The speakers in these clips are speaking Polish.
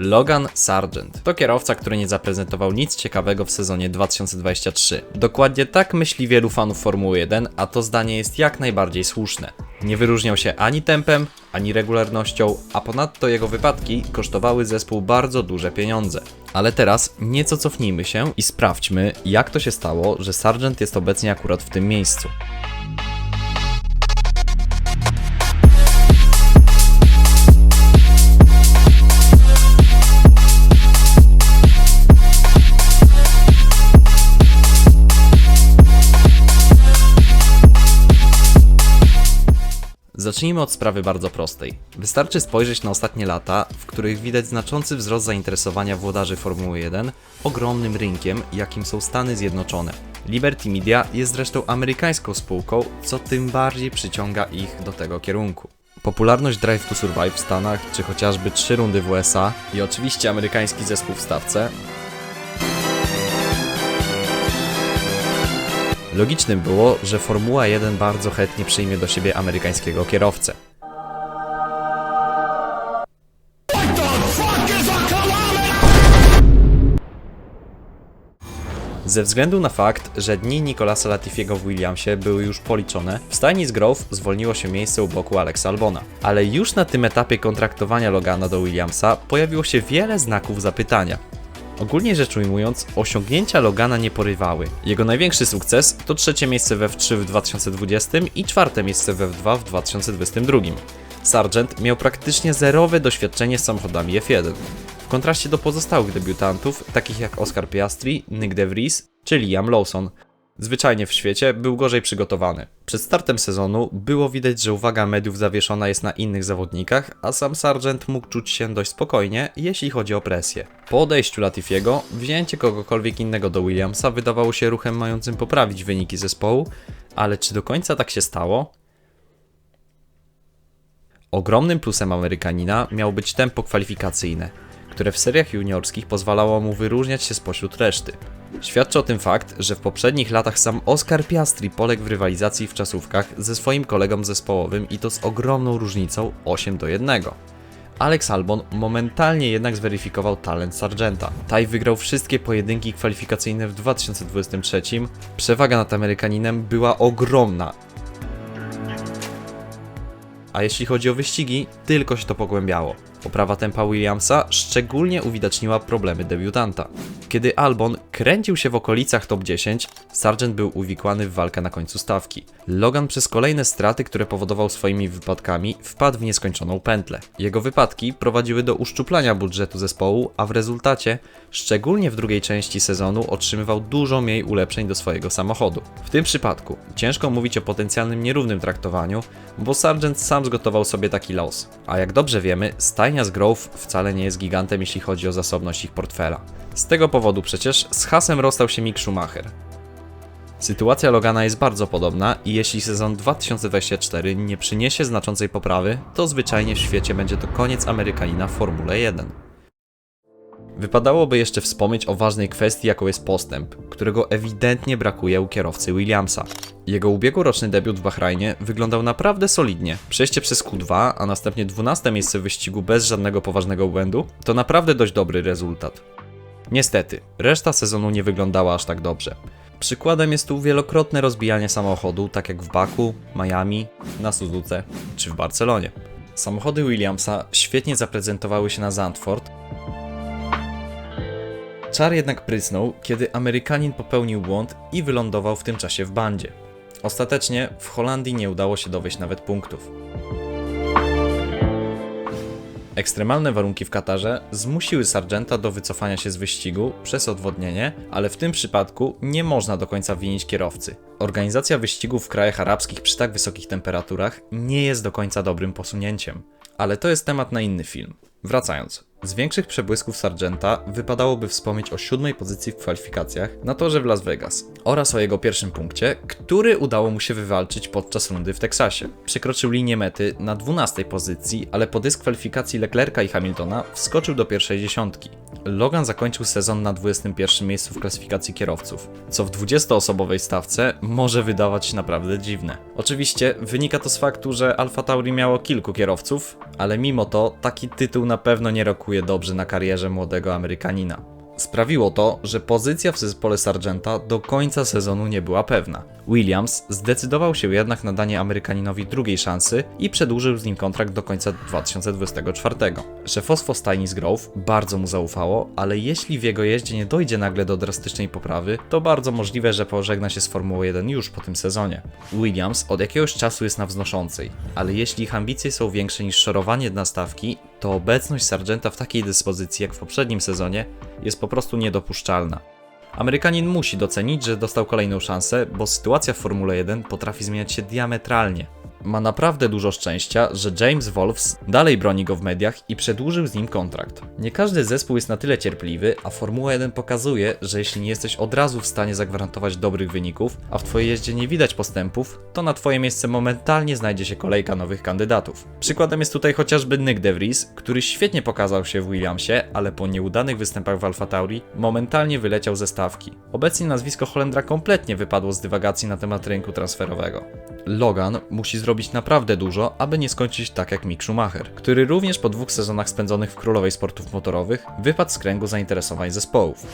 Logan Sargent to kierowca, który nie zaprezentował nic ciekawego w sezonie 2023. Dokładnie tak myśli wielu fanów Formuły 1, a to zdanie jest jak najbardziej słuszne. Nie wyróżniał się ani tempem, ani regularnością, a ponadto jego wypadki kosztowały zespół bardzo duże pieniądze. Ale teraz nieco cofnijmy się i sprawdźmy, jak to się stało, że Sargent jest obecnie akurat w tym miejscu. Zacznijmy od sprawy bardzo prostej. Wystarczy spojrzeć na ostatnie lata, w których widać znaczący wzrost zainteresowania włodarzy Formuły 1 ogromnym rynkiem, jakim są Stany Zjednoczone. Liberty Media jest zresztą amerykańską spółką, co tym bardziej przyciąga ich do tego kierunku. Popularność Drive to Survive w Stanach, czy chociażby trzy rundy w USA i oczywiście amerykański zespół w stawce Logicznym było, że Formuła 1 bardzo chętnie przyjmie do siebie amerykańskiego kierowcę. Ze względu na fakt, że dni Nicolasa Latifiego w Williamsie były już policzone, w stajni z Grove zwolniło się miejsce u boku Alexa Albona. Ale już na tym etapie kontraktowania Logana do Williamsa pojawiło się wiele znaków zapytania. Ogólnie rzecz ujmując, osiągnięcia Logana nie porywały. Jego największy sukces to trzecie miejsce w F3 w 2020 i czwarte miejsce w F2 w 2022. Sargent miał praktycznie zerowe doświadczenie z samochodami F1. W kontraście do pozostałych debiutantów, takich jak Oscar Piastri, Nick De Vries czy Liam Lawson, zwyczajnie w świecie był gorzej przygotowany. Przed startem sezonu było widać, że uwaga mediów zawieszona jest na innych zawodnikach, a sam Sargent mógł czuć się dość spokojnie, jeśli chodzi o presję. Po odejściu Latifiego, wzięcie kogokolwiek innego do Williamsa wydawało się ruchem mającym poprawić wyniki zespołu, ale czy do końca tak się stało? Ogromnym plusem Amerykanina miało być tempo kwalifikacyjne, które w seriach juniorskich pozwalało mu wyróżniać się spośród reszty. Świadczy o tym fakt, że w poprzednich latach sam Oscar Piastri poległ w rywalizacji w czasówkach ze swoim kolegą zespołowym i to z ogromną różnicą 8 do 1. Alex Albon momentalnie jednak zweryfikował talent Sargenta. Taj wygrał wszystkie pojedynki kwalifikacyjne w 2023. Przewaga nad Amerykaninem była ogromna. A jeśli chodzi o wyścigi, tylko się to pogłębiało. Poprawa tempa Williamsa szczególnie uwidaczniła problemy debiutanta. Kiedy Albon kręcił się w okolicach top 10, Sargent był uwikłany w walkę na końcu stawki. Logan przez kolejne straty, które powodował swoimi wypadkami, wpadł w nieskończoną pętlę. Jego wypadki prowadziły do uszczuplania budżetu zespołu, a w rezultacie, szczególnie w drugiej części sezonu, otrzymywał dużo mniej ulepszeń do swojego samochodu. W tym przypadku ciężko mówić o potencjalnym nierównym traktowaniu, bo Sargent sam zgotował sobie taki los. A jak dobrze wiemy, stajnia z Grove wcale nie jest gigantem, jeśli chodzi o zasobność ich portfela. Z tego powodu przecież z hasem rozstał się Mick Schumacher. Sytuacja Logana jest bardzo podobna i jeśli sezon 2024 nie przyniesie znaczącej poprawy, to zwyczajnie w świecie będzie to koniec Amerykanina w Formule 1. Wypadałoby jeszcze wspomnieć o ważnej kwestii, jaką jest postęp, którego ewidentnie brakuje u kierowcy Williamsa. Jego ubiegłoroczny debiut w Bahrajnie wyglądał naprawdę solidnie. Przejście przez Q2, a następnie 12 miejsce w wyścigu bez żadnego poważnego błędu, to naprawdę dość dobry rezultat. Niestety, reszta sezonu nie wyglądała aż tak dobrze. Przykładem jest tu wielokrotne rozbijanie samochodu, tak jak w Baku, Miami, na Suzuce czy w Barcelonie. Samochody Williamsa świetnie zaprezentowały się na Zandvoort, Czar jednak prysnął, kiedy Amerykanin popełnił błąd i wylądował w tym czasie w bandzie. Ostatecznie w Holandii nie udało się dowieść nawet punktów. Ekstremalne warunki w Katarze zmusiły Sargenta do wycofania się z wyścigu przez odwodnienie, ale w tym przypadku nie można do końca winić kierowcy. Organizacja wyścigów w krajach arabskich przy tak wysokich temperaturach nie jest do końca dobrym posunięciem. Ale to jest temat na inny film. Wracając. Z większych przebłysków Sargenta wypadałoby wspomnieć o siódmej pozycji w kwalifikacjach na torze w Las Vegas oraz o jego pierwszym punkcie, który udało mu się wywalczyć podczas rundy w Teksasie. Przekroczył linię mety na 12 pozycji, ale po dyskwalifikacji Leclerca i Hamiltona wskoczył do pierwszej dziesiątki. Logan zakończył sezon na 21 miejscu w klasyfikacji kierowców, co w 20-osobowej stawce może wydawać się naprawdę dziwne. Oczywiście wynika to z faktu, że Alfa Tauri miało kilku kierowców, ale mimo to taki tytuł na pewno nie rokuje dobrze na karierze młodego Amerykanina. Sprawiło to, że pozycja w zespole Sargenta do końca sezonu nie była pewna. Williams zdecydował się jednak na danie Amerykaninowi drugiej szansy i przedłużył z nim kontrakt do końca 2024. Szefostwo stajni z Grove bardzo mu zaufało, ale jeśli w jego jeździe nie dojdzie nagle do drastycznej poprawy, to bardzo możliwe, że pożegna się z Formułą 1 już po tym sezonie. Williams od jakiegoś czasu jest na wznoszącej, ale jeśli ich ambicje są większe niż szorowanie na stawki, to obecność Sargenta w takiej dyspozycji jak w poprzednim sezonie jest po prostu niedopuszczalna. Amerykanin musi docenić, że dostał kolejną szansę, bo sytuacja w Formule 1 potrafi zmieniać się diametralnie. Ma naprawdę dużo szczęścia, że James Wolfs dalej broni go w mediach i przedłużył z nim kontrakt. Nie każdy zespół jest na tyle cierpliwy, a Formuła 1 pokazuje, że jeśli nie jesteś od razu w stanie zagwarantować dobrych wyników, a w twojej jeździe nie widać postępów, to na twoje miejsce momentalnie znajdzie się kolejka nowych kandydatów. Przykładem jest tutaj chociażby Nick De Vries, który świetnie pokazał się w Williamsie, ale po nieudanych występach w Alfa Tauri momentalnie wyleciał ze stawki. Obecnie nazwisko Holendra kompletnie wypadło z dywagacji na temat rynku transferowego. Logan musi zrobić naprawdę dużo, aby nie skończyć tak jak Mick Schumacher, który również po dwóch sezonach spędzonych w królowej sportów motorowych wypadł z kręgu zainteresowań zespołów.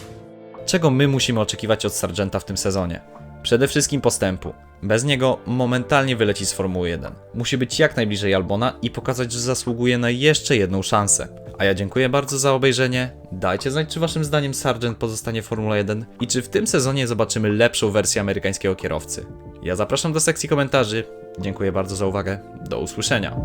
Czego my musimy oczekiwać od Sargenta w tym sezonie? Przede wszystkim postępu. Bez niego momentalnie wyleci z Formuły 1. Musi być jak najbliżej Albona i pokazać, że zasługuje na jeszcze jedną szansę. A ja dziękuję bardzo za obejrzenie. Dajcie znać, czy waszym zdaniem Sargent pozostanie w Formule 1 i czy w tym sezonie zobaczymy lepszą wersję amerykańskiego kierowcy. Ja zapraszam do sekcji komentarzy. Dziękuję bardzo za uwagę. Do usłyszenia.